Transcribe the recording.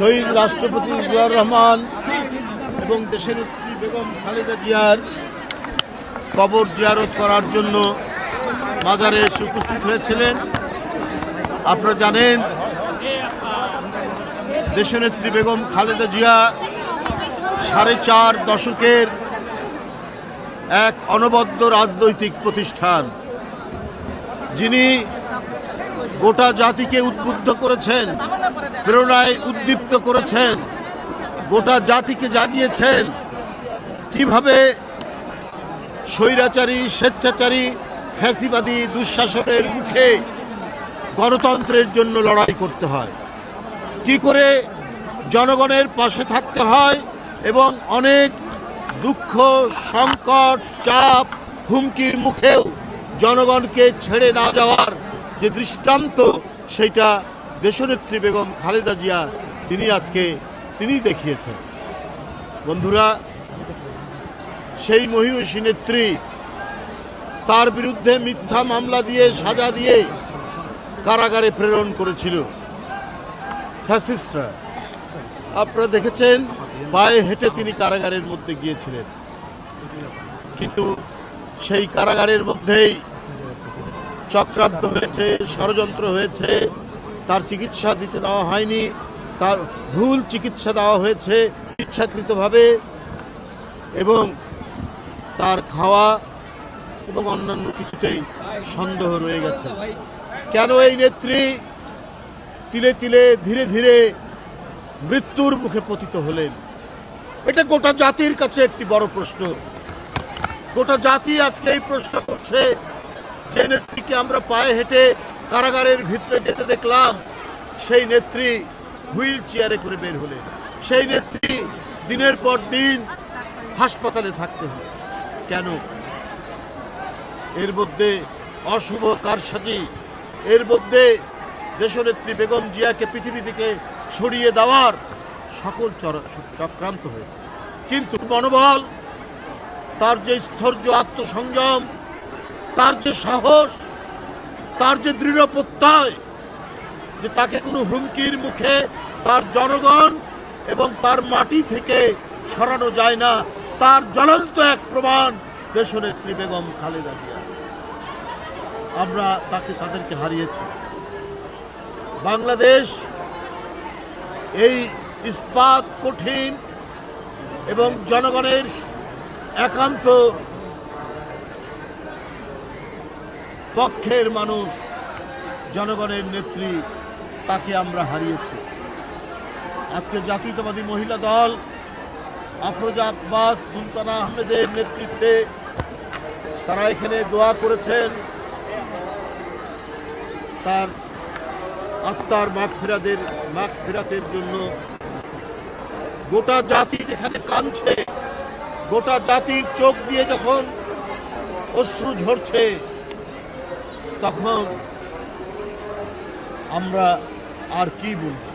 শহীদ রাষ্ট্রপতি জিয়াউর রহমান এবং দেশের বেগম খালেদা জিয়ার কবর জিয়ারত করার জন্য মাজারে এসে উপস্থিত হয়েছিলেন। আপনারা জানেন দেশনেত্রী বেগম খালেদা জিয়া সাড়ে চার দশকের এক অনবদ্য রাজনৈতিক প্রতিষ্ঠান। যিনি গোটা জাতিকে উদ্বুদ্ধ করেছেন, প্রেরণায় উদ্দীপ্ত করেছেন, গোটা জাতিকে জাগিয়েছেন। কীভাবে স্বৈরাচারী, স্বেচ্ছাচারী, ফ্যাসিবাদী দুঃশাসনের মুখে গণতন্ত্রের জন্য লড়াই করতে হয়? কি করে জনগণের পাশে থাকতে হয় এবং অনেক দুঃখ, সংকট, চাপ, হুমকির মুখেও জনগণকে ছেড়ে না যাওয়ার যে দৃষ্টান্ত সেইটা দেশনেত্রী বেগম খালেদা জিয়া তিনি আজকে তিনি দেখিয়েছেন। বন্ধুরা, সেই মহিষী নেত্রী, তার বিরুদ্ধে মিথ্যা মামলা দিয়ে সাজা দিয়ে কারাগারে প্রেরণ করেছিল। ফ্যাসিস্টরা। আপনারা দেখেছেন, পায়ে হেঁটে তিনি কারাগারের মধ্যে গিয়েছিলেন। কিন্তু সেই কারাগারের মধ্যেই চক্রান্ত হয়েছে, ষড়যন্ত্র হয়েছে, তার চিকিৎসা দিতে দেওয়া হয়নি, তার ভুল চিকিৎসা দেওয়া হয়েছে ইচ্ছাকৃতভাবে এবং তার খাওয়া এবং অন্যান্য কিছুতেই সন্দেহ রয়ে গেছে। কেন এই নেত্রী তিলে তিলে, ধীরে ধীরে মৃত্যুর মুখে পতিত হলেন? এটা গোটা জাতির কাছে একটি বড় প্রশ্ন। গোটা জাতি আজকে এই প্রশ্ন করছে যে নেত্রীকে আমরা পায়ে হেঁটে কারাগারের ভিতরে যেতে দেখলাম, সেই নেত্রী হুইল চেয়ারে করে বের হলেন। সেই নেত্রী দিনের পর দিন হাসপাতালে থাকতে হলো। কেন? এর মধ্যে অশুভ কারসাজি, এর মধ্যে দেশনেত্রী বেগম জিয়াকে পৃথিবী থেকে সরিয়ে দেওয়ার সকল চক্রান্ত হয়েছে। কিন্তু মনোবল, তার যে স্থৈর্য আত্মসংযম তার যে সাহস, তার যে দৃঢ় প্রত্যয়, যে তাকে কোনো হুমকির মুখে তার জনগণ এবং তার মাটি থেকে সরানো যায় না, তার জ্বলন্ত এক প্রমাণ দেশনেত্রী বেগম খালেদা জিয়া। আমরা তাকে, তাদেরকে হারিয়েছি। বাংলাদেশ এই ইস্পাত কঠিন এবং জনগণের একান্ত পক্ষের মানুষ, জনগণের নেত্রী, তাকে আমরা হারিয়েছি। আজকে জাতীয়তাবাদী মহিলা দল আফরোজা আব্বাস সুলতানা আহমেদের নেতৃত্বে তারা এখানে দোয়া করেছেন। তার আত্মার মাঘ ফেরাদের, মাঘ ফেরাতের জন্য গোটা জাতি যেখানে কাঁদছে, গোটা জাতির চোখ দিয়ে যখন অশ্রু ঝরছে তখন আমরা আর কি বলব?